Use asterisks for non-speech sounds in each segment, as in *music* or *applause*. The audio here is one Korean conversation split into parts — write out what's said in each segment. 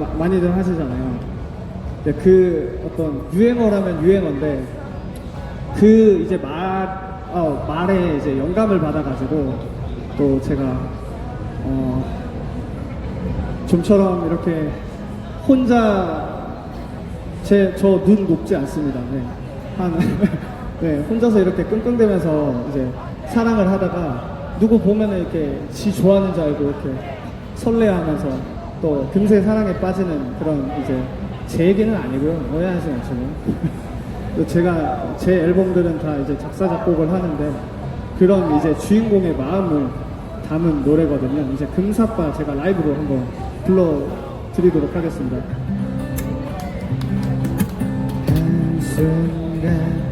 마- 많이들 하시잖아요. 근데 그 어떤 유행어라면 유행어인데 그 이제 말, 어, 말에 이제 영감을 받아가지고 또 제가 어, 좀처럼 이렇게 혼자 제 저 눈 높지 않습니다. 네. 한 *laughs* 네, 혼자서 이렇게 끙끙대면서 이제 사랑을 하다가 누구 보면은 이렇게 지 좋아하는 줄 알고 이렇게 설레하면서 또 금세 사랑에 빠지는 그런 이제 제 얘기는 아니고요. 오해하지 마시고요. *laughs* 또 제가 제 앨범들은 다 이제 작사 작곡을 하는데 그런 이제 주인공의 마음을 담은 노래거든요. 이제 금사빠 제가 라이브로 한번 불러드리도록 하겠습니다. 한순간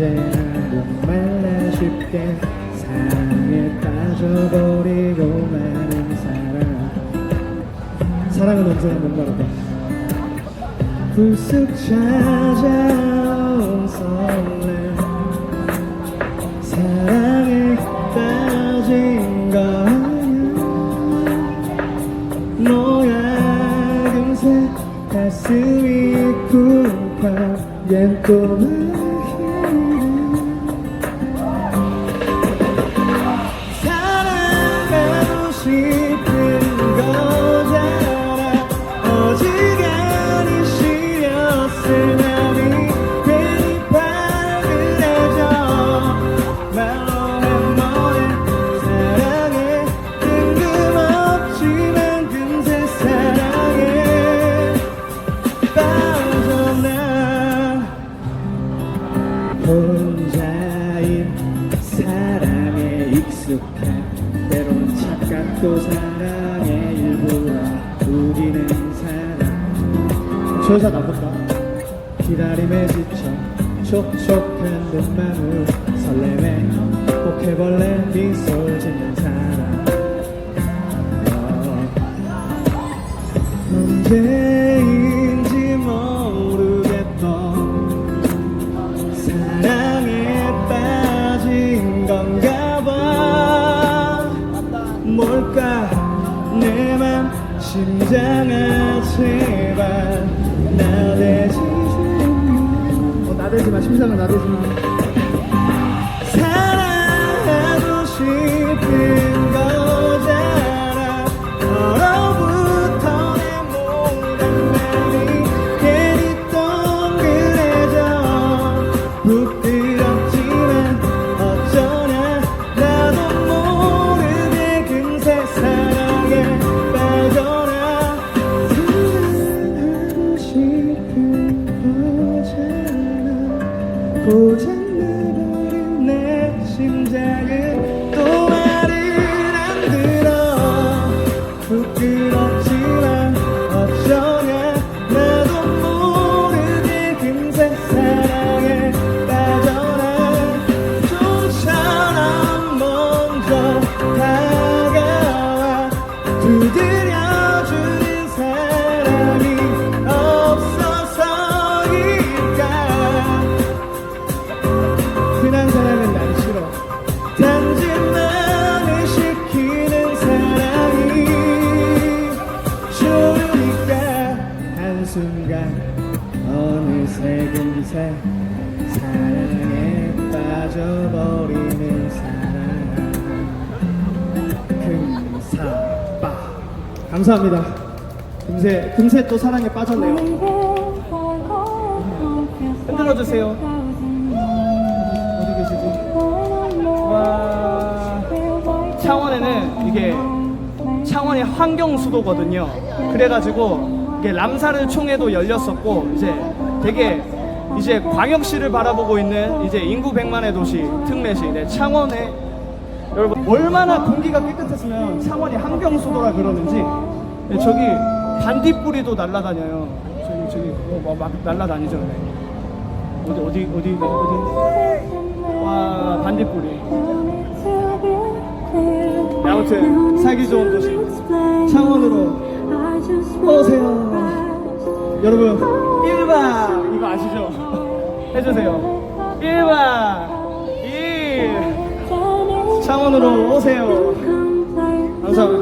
언제나 목말라 쉽게 사랑에 빠져버리고 마는 사람 사랑은 언제나 목마르다 불쑥 찾아온 설렘 사랑에 빠진 거 아냐 너야 금세 가슴이 쿵쾅 얜또 사 착각도 사랑의 일부라 우리는 사랑. 저 여자 나쁜가? 기다림에 지쳐 촉촉한 눈망울 설렘에 포켓벌레 미소 짓는 사람 어, 언제 뭘까? 내 맘 심장아 제발. 나대지 좀 어, 나대지 마. 심장을 나대지 마 거잖 순간 어느새 금세 사랑에 빠져버리는 사람 금사빠 감사합니다 금세 금세 또 사랑에 빠졌네요 흔들어 주세요. 어디 계시지? 와 창원에는 이게 창원이 환경 수도거든요. 그래가지고 이게 람사르 총회도 열렸었고 이제 되게 이제 광역시를 바라보고 있는 이제 인구 100만의 도시 특례시 네, 창원에 여러분 얼마나 공기가 깨끗했으면 창원이 환경수도라 그러는지 네, 저기 반딧불이도 날아다녀요. 저기 저기 어, 막, 막 날아다니죠. 네. 어디 어디 어디 어디 와 반딧불이 네, 아무튼 살기 좋은 도시 창원으로 어서오세요. 여러분 1박 이거 아시죠? *laughs* 해주세요. 1박 2 창원으로 오세요. 항상